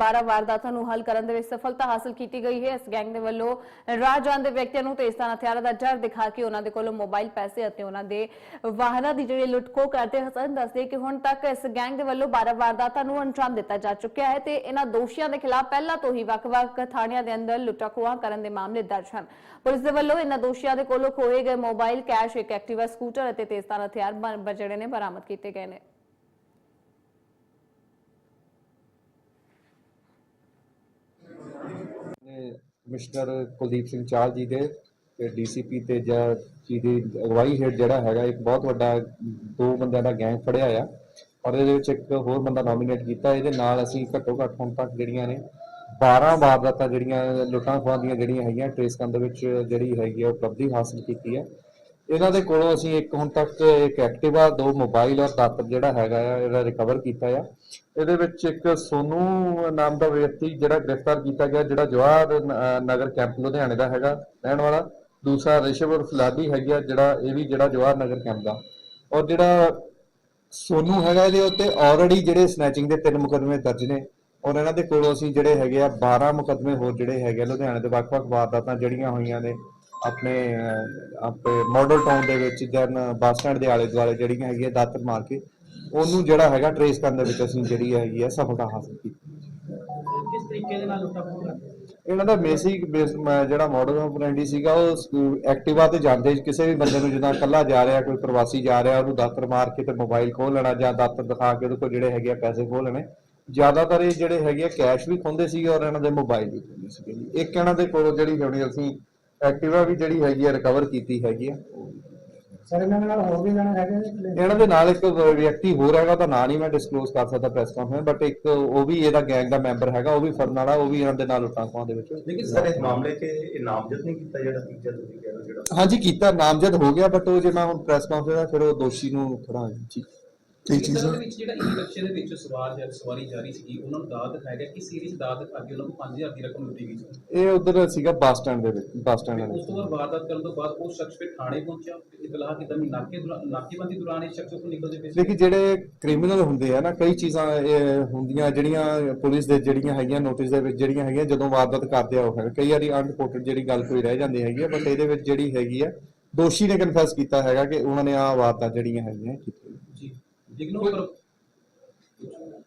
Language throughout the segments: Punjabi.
12 ਵਾਰਦਾਤਾਂ ਨੂੰ ਹੱਲ ਕਰਨ ਦੇ ਵਿੱਚ ਸਫਲਤਾ ਹਾਸਲ ਕੀਤੀ ਗਈ ਹੈ। ਇਸ ਗੈਂਗ ਦੇ ਵੱਲੋਂ ਰਾਹ ਜਾਂਦੇ ਵਿਅਕਤੀਆਂ ਨੂੰ ਤੇਜ਼ਧਾਰ ਹਥਿਆਰਾਂ ਦਾ ਡਰ ਦਿਖਾ ਕੇ ਉਹਨਾਂ ਦੇ ਕੋਲੋਂ ਮੋਬਾਈਲ ਪੈਸੇ ਅਤੇ ਉਹਨਾਂ ਦੇ ਵਾਹਨਾਂ ਦੀ ਜਿਹੜੀ ਲੁੱਟਖੋ ਕਰਦੇ ਹਸਨ ਦੱਸਦੇ ਕਿ ਹੁਣ ਤੱਕ ਇਸ ਗੈਂਗ ਦੇ ਵੱਲੋਂ 12 ਵਾਰਦਾਤਾਂ ਨੂੰ ਅੰਜਾਮ ਦਿੱਤਾ ਜਾ ਚੁੱਕਿਆ ਹੈ ਤੇ ਇਹਨਾਂ ਦੋਸ਼ੀਆਂ ਦੇ ਖਿਲਾਫ ਪਹਿਲਾਂ ਤੋਂ ਹੀ ਵੱਖ-ਵੱਖ ਥਾਣਿਆਂ ਦੇ ਅੰਦਰ ਲੁੱਟਾਖੋਆਂ ਕਰਨ ਦੇ ਮਾਮਲੇ ਦਰਜ ਹਨ। ਪੁਲਿਸ ਦੇ ਵੱਲੋਂ ਇਹਨਾਂ ਦੋਸ਼ੀਆਂ ਦੇ ਕੋਲੋਂ ਖੋਏ ਗਏ ਮੋਬਾਈਲ, ਕੈਸ਼, ਇੱਕ ਐਕਟਿਵਾ, ਸਕੂਟਰ ਅਤੇ ਤੇਜ਼ਧਾਰ ਹਥਿਆਰ ਬ- ਜਿਹੜੇ ਨੇ ਬਰਾਮਦ ਕੀਤੇ ਗਏ ਨੇ ਨੇ ਕਮਿਸ਼ਨਰ ਕੁਲਦੀਪ ਸਿੰਘ ਚਾਹਲ ਜੀ ਦੇ ਤੇ ਡੀਸੀਪੀ ਤੇ ਜਾਂ ਜੀ ਦੀ ਅਗਵਾਈ ਹੇਠ ਜਿਹੜਾ ਹੈਗਾ, ਇੱਕ ਬਹੁਤ ਵੱਡਾ, ਦੋ ਬੰਦਿਆਂ ਦਾ ਗੈਂਗ ਫੜਿਆ ਆ। ਔਰ ਇਹਦੇ ਵਿੱਚ ਇੱਕ ਹੋਰ ਬੰਦਾ ਨੋਮੀਨੇਟ ਕੀਤਾ, ਇਹਦੇ ਨਾਲ ਅਸੀਂ ਘੱਟੋ ਘੱਟ ਹੁਣ ਤੱਕ ਜਿਹੜੀਆਂ ਨੇ 12 ਵਾਰਦਾਤਾਂ ਜਿਹੜੀਆਂ, ਲੁੱਟਾਂ ਖੋਹਾਂ ਦੀਆਂ ਜਿਹੜੀਆਂ ਹੈਗੀਆਂ, ਟ੍ਰੇਸ ਕਰਨ ਦੇ ਵਿੱਚ ਜਿਹੜੀ ਹੈਗੀ ਆ ਉਪਲਬਧੀ ਹਾਸਲ ਕੀਤੀ ਹੈ ਇਹਨਾਂ ਦੇ ਕੋਲੋਂ ਅਸੀਂ ਇੱਕ ਹੁਣ ਤੱਕ ਇੱਕ ਐਕਟਿਵਾ, ਦੋ ਮੋਬਾਈਲ ਔਰ ਦਾਤਰ ਜਿਹੜਾ ਹੈਗਾ ਆ, ਇਹਦਾ ਰਿਕਵਰ ਕੀਤਾ ਆ। ਇਹਦੇ ਵਿੱਚ ਇੱਕ ਸੋਨੂ ਨਾਮ ਦਾ ਵਿਅਕਤੀ ਜਿਹੜਾ ਗ੍ਰਿਫਤਾਰ ਕੀਤਾ ਗਿਆ, ਜਿਹੜਾ ਜਵਾਹਰ ਨਗਰ ਕੈਂਪ ਲੁਧਿਆਣੇ ਦਾ ਹੈਗਾ, ਰਹਿਣ ਵਾਲਾ। ਦੂਸਰਾ ਰਿਸ਼ਵ ਉਰਫ ਲਾਡੀ ਹੈਗਾ ਜਿਹੜਾ ਇਹ ਵੀ ਜਿਹੜਾ ਜਵਾਹਰ ਨਗਰ ਕੈਂਪ ਦਾ। ਔਰ ਜਿਹੜਾ ਸੋਨੂ ਹੈਗਾ ਇਹਦੇ ਉੱਤੇ ਆਲਰੇਡੀ ਜਿਹੜੇ ਸਨੈਚਿੰਗ ਦੇ ਤਿੰਨ ਮੁਕੱਦਮੇ ਦਰਜ ਨੇ। ਔਰ ਇਹਨਾਂ ਦੇ ਕੋਲੋਂ ਅਸੀਂ ਜਿਹੜੇ ਹੈਗੇ ਆ 12 ਮੁਕੱਦਮੇ ਹੋਰ ਜਿਹੜੇ ਹੈਗੇ ਆ ਲੁਧਿਆਣੇ ਦੇ ਵੱਖ-ਵੱਖ ਵਾਰਦਾਤਾਂ ਜਿਹੜੀਆਂ ਹੋਈਆਂ ਨੇ। ਆਪਣੇ ਆਪਣੇ ਮਾਡਲ ਟਾਊਨ ਦੇ ਵਿੱਚ ਜਨ ਬੱਸ ਸਟੈਂਡ ਦੇ ਆਲੇ ਦੁਆਲੇ ਜਿਹੜੀਆਂ ਹੈਗੀਆਂ ਦਾਤਰ ਮਾਰ ਕੇ ਉਹਨੂੰ ਜਿਹੜਾ ਹੈਗਾ ਟਰੇਸ ਕਰਨ ਦੇ ਵਿੱਚ ਅਸੀਂ ਜਿਹੜੀ ਹੈਗੀ ਆ ਸਫਲਤਾ ਹਾਸਲ ਕੀਤੀ। ਕਿਸ ਤਰੀਕੇ ਦੇ ਨਾਲ ਲੁੱਟਾ ਇਹਨਾਂ ਦਾ ਬੇਸਿਕ ਜਿਹੜਾ ਮਾਡਲ ਆਪਰੈਂਡੀ ਸੀਗਾ ਉਹ ਐਕਟਿਵਾ ਤੇ ਜਾਂਦੇ ਕਿਸੇ ਵੀ ਬੰਦੇ ਨੂੰ ਜਿੱਦਾਂ ਇਕੱਲਾ ਜਾ ਰਿਹਾ ਕੋਈ ਪ੍ਰਵਾਸੀ ਜਾ ਰਿਹਾ ਉਹਨੂੰ ਦਾਤਰ ਮਾਰ ਕੇ ਤੇ ਮੋਬਾਈਲ ਖੋਹ ਲੈਣਾ ਜਾਂ ਦਾਤਰ ਦਿਖਾ ਕੇ ਉਹਦੇ ਕੋਲ ਜਿਹੜੇ ਹੈਗੇ ਆ ਪੈਸੇ ਖੋਹ ਲੈਣੇ। ਜ਼ਿਆਦਾਤਰ ਇਹ ਜਿਹੜੇ ਹੈਗੇ ਆ ਕੈਸ਼ ਵੀ ਖੁੰਦੇ ਸੀਗੇ ਔਰ ਇਹਨਾਂ ਦੇ ਮੋਬਾਈਲ ਵੀ ਖੁੰਦੇ ਸੀਗੇ। ਇੱਕ ਇਹਨਾਂ ਦੇ ਕੋਲੋਂ ਜਿਹੜੀ ਹੋਣੀ ਅਸੀਂ ਐਕਟਿਵਾ ਵੀ ਜਿਹੜੀ ਹੈਗੀ ਆ ਰਿਕਵਰ ਕੀਤੀ ਹੈਗੀ ਆ। ਸਰ ਇਹਨਾਂ ਨਾਲ ਹੋਰ ਵੀ ਜਾਣਾ ਹੈਗੇ ਨੇ ਇਹਨਾਂ ਦੇ ਨਾਲ ਇੱਕ ਵਿਅਕਤੀ ਹੋਰ ਹੈਗਾ ਉਹਦਾ ਨਾਂ ਨਹੀਂ ਮੈਂ ਡਿਸਕਲੋਜ਼ ਕਰ ਸਕਦਾ ਪ੍ਰੈਸ ਕਾਨਫਰੰਸ ਬਟ ਇੱਕ ਉਹ ਵੀ ਇਹਦਾ ਗੈਂਗ ਦਾ ਮੈਂਬਰ ਹੈਗਾ ਉਹ ਵੀ ਫੜਨ ਵਾਲਾ ਉਹ ਵੀ ਇਹਨਾਂ ਦੇ ਨਾਲ ਖੋਹਾਂ ਦੇ ਵਿੱਚ। ਲੇਕਿਨ ਸਰ ਇਸ ਮਾਮਲੇ 'ਚ ਇਹ ਨਾਮਜ਼ਦ ਨਹੀਂ ਕੀਤਾ ਜਿਹੜਾ ਤੀਜਾ ਤੁਸੀਂ ਕਹਿ ਰਹੇ ਹੋ ਜਿਹੜਾ ਹਾਂਜੀ ਕੀਤਾ ਨਾਮਜ਼ਦ ਹੋ ਗਿਆ ਬਟ ਉਹ ਜੇ ਮੈਂ ਹੁਣ ਪ੍ਰੈਸ ਕਾਨਫਰੰਸ ਫਿਰ ਉਹ ਦੋਸ਼ੀ ਨੂੰ ਥੋੜਾ ਜੀ ਠੀਕ ਚੀਜ਼ ਦੇ ਵਿੱਚ ਜਿਹੜਾ ਈ ਰਿਕਸ਼ੇ ਦੇ ਵਿੱਚ ਸਵਾਰ ਜਾਂ ਸਵਾਰੀ ਜਾ ਰਹੀ ਸੀਗੀ ਉਹਨਾਂ ਨੂੰ ਦਾਅ ਦਿਖਾਇਆ ਗਿਆ ਕਿ ਸੀਰੀਜ਼ ਦਾਅ ਦਿਖਾ ਕੇ ਉਹਨਾਂ ਨੂੰ 5000 ਦੀ ਰਕਮ ਲੁੱਟੀ ਗਈ ਸੀ। ਇਹ ਉਧਰ ਸੀਗਾ ਬੱਸ ਸਟੈਂਡ ਦੇ ਵਿੱਚ ਬੱਸ ਸਟੈਂਡ ਦੇ ਉਸ ਤੋਂ ਬਾਅਦ ਵਾਰਦਾਤ ਕਰਨ ਤੋਂ ਬਾਅਦ ਉਹ ਸ਼ਖਸ ਫਿਰ ਥਾਣੇ ਪਹੁੰਚਿਆ। ਇਤਲਾਹ ਕੀਤਾ ਵੀ ਨਾਕੇ ਦੌਰਾਨ- ਨਾਕੇਬੰਦੀ ਦੌਰਾਨ ਇਹ ਸ਼ਖਸ ਉੱਥੋਂ ਨਿਕਲਦੇ ਪਏ ਸੀ? ਦੇਖੀ ਜਿਹੜੇ ਕ੍ਰਿਮੀਨਲ ਹੁੰਦੇ ਆ ਨਾ ਕਈ ਚੀਜ਼ਾਂ ਇਹ ਹੁੰਦੀਆਂ ਜਿਹੜੀਆਂ ਪੁਲਿਸ ਦੇ ਜਿਹੜੀਆਂ ਹੈਗੀਆਂ ਨੋਟਿਸ ਦੇ ਵਿੱਚ ਜਿਹੜੀਆਂ ਹੈਗੀਆਂ ਜਦੋਂ ਵਾਰਦਾਤ ਕਰਦੇ ਆ ਉਹ ਕਈ ਵਾਰੀ ਅਨਰਿਪੋਰਟਡ ਜਿਹੜੀ ਗੱਲ ਕੋਈ ਰਹਿ ਜਾਂਦੀ ਹੈਗੀ ਆ ਬਟ ਇਹਦੇ ਵਿੱਚ ਜਿਹੜੀ ਹੈਗੀ ਆ ਦੋਸ਼ੀ ਨੇ ਕਨਫੈਸ ਕੀਤਾ ਹੈਗਾ ਕਿ ਉਹਨਾਂ ਨੇ ਆ ਵਾਰਦਾਤ ਜਿਹੜੀਆਂ ਹੈਗੀਆਂ ਕੀਤੀਆਂ ਲੇਕਿਨ ਉਹ ਪਰ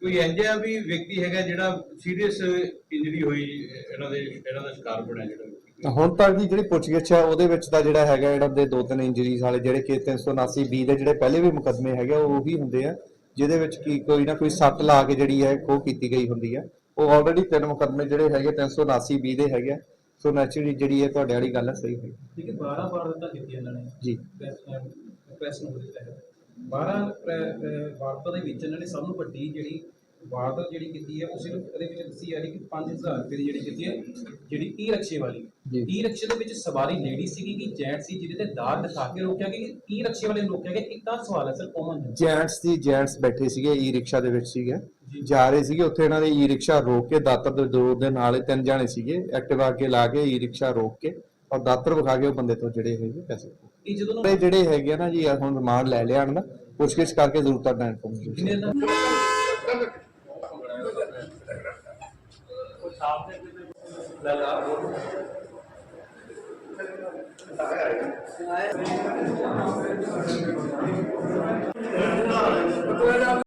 ਕੋਈ ਇੰਜਿਆ ਵੀ ਵਿਅਕਤੀ ਹੈਗਾ ਜਿਹੜਾ ਸੀਰੀਅਸ ਇੰਜਰੀ ਹੋਈ ਇਹਨਾਂ ਦੇ ਇਹਨਾਂ ਦਾ ਸ਼ਿਕਾਰ ਬਣਿਆ ਜਿਹੜਾ ਹੁਣ ਤੱਕ ਦੀ ਜਿਹੜੀ ਪੁੱਛਗਿੱਛ ਹੈ ਉਹਦੇ ਵਿੱਚ ਤਾਂ ਜਿਹੜਾ ਹੈਗਾ ਜਿਹੜਾ ਦੇ ਦੋ ਤਿੰਨ ਇੰਜਰੀਜ਼ ਵਾਲੇ ਜਿਹੜੇ ਕਿ 379 ਬੀ ਦੇ ਜਿਹੜੇ ਪਹਿਲੇ ਵੀ ਮੁਕੱਦਮੇ ਹੈਗੇ ਉਹ ਉਹੀ ਹੁੰਦੇ ਆ ਜਿਹਦੇ ਵਿੱਚ ਕੀ ਕੋਈ ਨਾ ਕੋਈ ਸੱਟ ਲਾ ਕੇ ਜਿਹੜੀ ਹੈ ਖੋਹ ਕੀਤੀ ਗਈ ਹੁੰਦੀ ਹੈ ਉਹ ਆਲਰੇਡੀ ਤਿੰਨ ਮੁਕੱਦਮੇ ਜਿਹੜੇ ਹੈਗੇ 379 ਬੀ ਦੇ ਹੈਗੇ ਆ। ਸੋ ਨੈਚੁਰਲੀ ਜਿਹੜੀ ਹੈ ਤੁਹਾਡੇ ਵਾਲੀ ਗੱਲ ਹੈ ਸਹੀ ਹੈ ਲੇਕਿਨ 12 ਵਾਰਦਾਤਾਂ ਕੀਤੀਆਂ ਇਹਨਾਂ ਨੇ। ਜੀ। ਪ੍ਰੈਸ ਨੂੰ ਦਿੱਤਾ ਹੈ। 12 ਵਾਰਦਾਤਾਂ ਦੇ ਵਿੱਚ ਇਹਨਾਂ ਨੇ ਸਭ ਨੂੰ ਵੱਡੀ ਜਿਹੜੀ ਵਾਰਦਾਤ ਜਿਹੜੀ ਕੀਤੀ ਹੈ ਉਹ ਸਿਰਫ ਇਹਦੇ ਵਿੱਚ ਦੱਸੀ ਜਾ ਰਹੀ ਕਿ 5000 ਰੁਪਏ ਦੀ ਜਿਹੜੀ ਕੀਤੀ ਹੈ ਜਿਹੜੀ ਈ ਰਿਕਸ਼ੇ ਵਾਲੀ। ਈ ਰਿਕਸ਼ੇ ਦੇ ਵਿੱਚ ਸਵਾਰੀ ਲੇਡੀ ਸੀਗੀ ਕਿ ਜੈਂਟ ਸੀ ਜਿਹਦੇ ਤੇ ਦਾਤ ਦਿਖਾ ਕੇ ਰੋਕਿਆ ਕਿ ਈ ਰਿਕਸ਼ੇ ਵਾਲੇ ਨੂੰ ਰੋਕਿਆ ਗਿਆ ਇੱਕ ਸਵਾਲ ਹੈ ਸਰ ਕਾਮਨ ਜੈਂਟਸ ਦੀ ਜੈਂਟਸ ਬੈਠੇ ਸੀਗੇ ਈ ਰਿਕਸ਼ਾ ਦੇ ਵਿੱਚ ਸੀਗੇ ਜੀ। ਰਹੇ ਸੀਗੇ ਉੱਥੇ ਇਹਨਾਂ ਦੇ ਈ ਰਿਕਸ਼ਾ ਰੋਕ ਕੇ ਦਾਤਰ ਦੇ ਦੋ ਦੇ ਨਾਲ ਤਿੰਨ ਜਾਣੇ ਸੀਗੇ ਐਕਟਿਵਾ ਅੱਗੇ ਲਾ ਕੇ ਈ ਰਿਕਸ਼ਾ ਰੋਕ ਕੇ ਔਰ ਦਾਤਰ ਵਿਖਾ ਕੇ ਉਹ ਬੰਦੇ ਤੋਂ ਜਿਹੜੇ ਹੈਗੇ ਪੈਸੇ। ਇਹ ਜਦੋਂ ਇਹ ਜਿਹੜੇ ਹੈਗੇ ਆ ਨਾ ਜੀ ਆਹ ਹੁਣ ਰਿਮਾਂਡ ਲੈ ਲਿਆ ਹਨ ਪੁੱਛਗਿੱਛ ਕਰਕੇ ਜ਼ਰੂਰ ਤੁਹਾਡਾ ਇਨਫੋਰਮੇਸ਼ਨ ਦਾ?